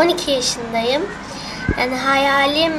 12 yaşındayım. Yani hayalim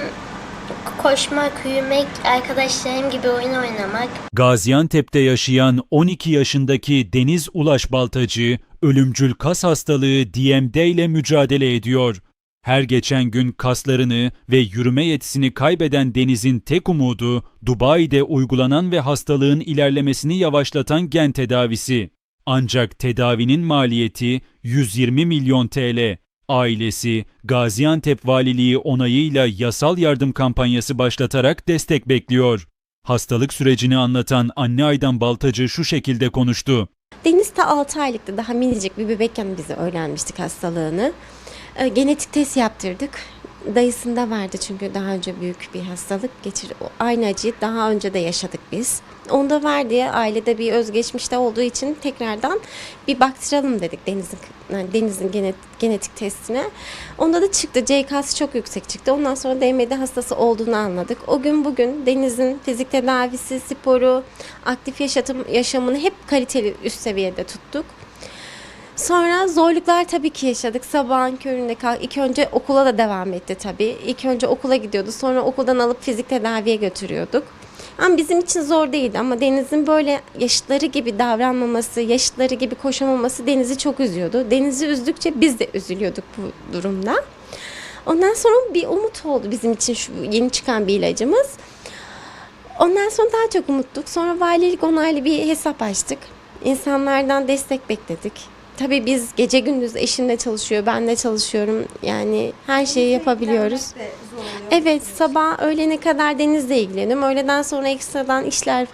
koşmak, yürümek, arkadaşlarım gibi oyun oynamak. Gaziantep'te yaşayan 12 yaşındaki Deniz Ulaş Baltacı, ölümcül kas hastalığı DMD ile mücadele ediyor. Her geçen gün kaslarını ve yürüme yetisini kaybeden Deniz'in tek umudu, Dubai'de uygulanan ve hastalığın ilerlemesini yavaşlatan gen tedavisi. Ancak tedavinin maliyeti 120 milyon TL. Ailesi, Gaziantep Valiliği onayıyla yasal yardım kampanyası başlatarak destek bekliyor. Hastalık sürecini anlatan anne Aydan Baltacı şu şekilde konuştu. Deniz de 6 aylıktı. Daha minicik bir bebekken bize öğrenmiştik hastalığını. Ee, genetik test yaptırdık. Dayısında vardı çünkü daha önce büyük bir hastalık geçir. Aynı acıyı daha önce de yaşadık biz. Onda var diye ailede bir özgeçmişte olduğu için tekrardan bir baktıralım dedik Deniz'in yani Deniz'in genet, genetik testine. Onda da çıktı. CK'sı çok yüksek çıktı. Ondan sonra DMD hastası olduğunu anladık. O gün bugün Deniz'in fizik tedavisi, sporu, aktif yaşatım, yaşamını hep kaliteli üst seviyede tuttuk. Sonra zorluklar tabii ki yaşadık. Sabahın köründe kalk. İlk önce okula da devam etti tabii. İlk önce okula gidiyordu. Sonra okuldan alıp fizik tedaviye götürüyorduk. Ama bizim için zor değildi ama Deniz'in böyle yaşıtları gibi davranmaması, yaşıtları gibi koşamaması Deniz'i çok üzüyordu. Deniz'i üzdükçe biz de üzülüyorduk bu durumda. Ondan sonra bir umut oldu bizim için şu yeni çıkan bir ilacımız. Ondan sonra daha çok umuttuk. Sonra valilik onaylı bir hesap açtık. İnsanlardan destek bekledik. Tabii biz gece gündüz eşimle çalışıyor, ben de çalışıyorum. Yani her şeyi yapabiliyoruz. Evet, sabah öğlene kadar denizle ilgileniyorum. Öğleden sonra ekstradan işler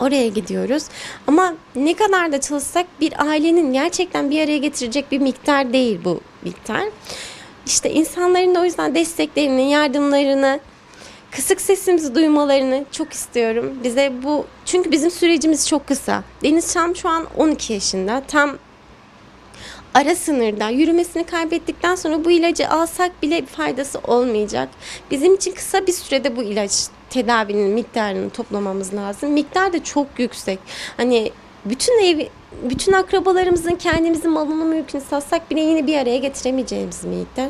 oraya gidiyoruz. Ama ne kadar da çalışsak bir ailenin gerçekten bir araya getirecek bir miktar değil bu miktar. İşte insanların da o yüzden desteklerini, yardımlarını, kısık sesimizi duymalarını çok istiyorum. Bize bu çünkü bizim sürecimiz çok kısa. Deniz Şam şu an 12 yaşında. Tam ara sınırda yürümesini kaybettikten sonra bu ilacı alsak bile faydası olmayacak. Bizim için kısa bir sürede bu ilaç tedavinin miktarını toplamamız lazım. Miktar da çok yüksek. Hani bütün ev bütün akrabalarımızın kendimizin malını mülkünü satsak bile yine bir araya getiremeyeceğimiz miktar.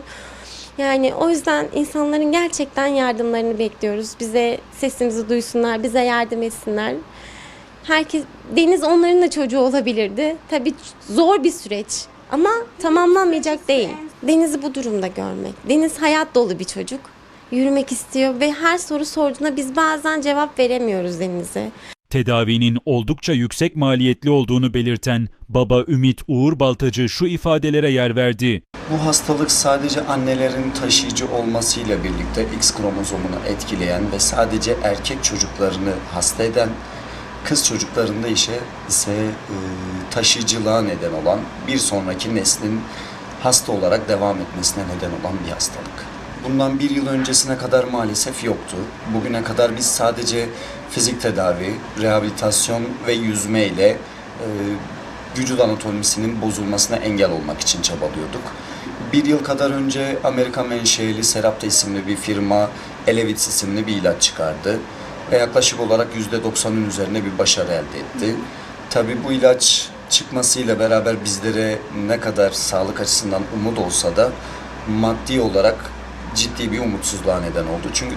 Yani o yüzden insanların gerçekten yardımlarını bekliyoruz. Bize sesimizi duysunlar, bize yardım etsinler. Herkes Deniz onların da çocuğu olabilirdi. Tabii zor bir süreç ama tamamlanmayacak değil. Deniz'i bu durumda görmek. Deniz hayat dolu bir çocuk. Yürümek istiyor ve her soru sorduğunda biz bazen cevap veremiyoruz Deniz'e. Tedavinin oldukça yüksek maliyetli olduğunu belirten baba Ümit Uğur Baltacı şu ifadelere yer verdi. Bu hastalık sadece annelerin taşıyıcı olmasıyla birlikte X kromozomunu etkileyen ve sadece erkek çocuklarını hasta eden, kız çocuklarında işe ise e, taşıyıcılığa neden olan bir sonraki neslin hasta olarak devam etmesine neden olan bir hastalık. Bundan bir yıl öncesine kadar maalesef yoktu. Bugüne kadar biz sadece fizik tedavi, rehabilitasyon ve yüzme ile e, vücut anatomisinin bozulmasına engel olmak için çabalıyorduk. Bir yıl kadar önce Amerika menşeli Serapta isimli bir firma Elevits isimli bir ilaç çıkardı. Ve yaklaşık olarak %90'ın üzerine bir başarı elde etti. Tabii bu ilaç çıkmasıyla beraber bizlere ne kadar sağlık açısından umut olsa da maddi olarak ciddi bir umutsuzluğa neden oldu. Çünkü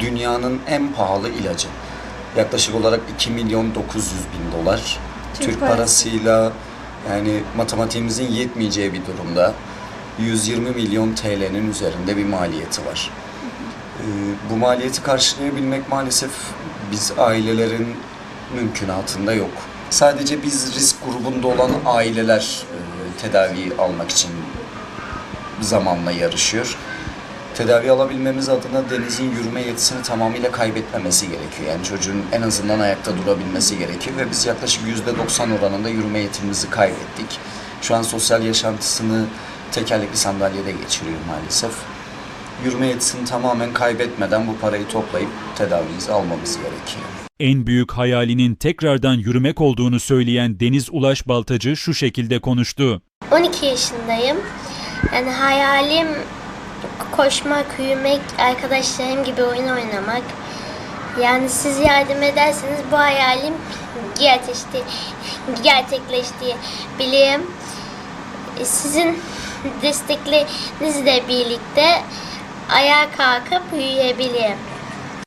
dünyanın en pahalı ilacı. Yaklaşık olarak 2 milyon 900 bin dolar. Türk, parasıyla yani matematiğimizin yetmeyeceği bir durumda 120 milyon TL'nin üzerinde bir maliyeti var. Ee, bu maliyeti karşılayabilmek maalesef biz ailelerin mümkünatında yok. Sadece biz risk grubunda olan aileler e, tedavi almak için zamanla yarışıyor. Tedavi alabilmemiz adına denizin yürüme yetisini tamamıyla kaybetmemesi gerekiyor. Yani çocuğun en azından ayakta durabilmesi gerekiyor ve biz yaklaşık %90 oranında yürüme yetimizi kaybettik. Şu an sosyal yaşantısını tekerlekli sandalyede geçiriyor maalesef. Yürüme yetisini tamamen kaybetmeden bu parayı toplayıp tedavimizi almamız gerekiyor. En büyük hayalinin tekrardan yürümek olduğunu söyleyen Deniz Ulaş Baltacı şu şekilde konuştu. 12 yaşındayım. Yani hayalim koşmak, yürümek, arkadaşlarım gibi oyun oynamak. Yani siz yardım ederseniz bu hayalim gerçekleşti, gerçekleşti bilirim. Sizin desteklerinizle birlikte ayağa kalkıp yürüyebilirim.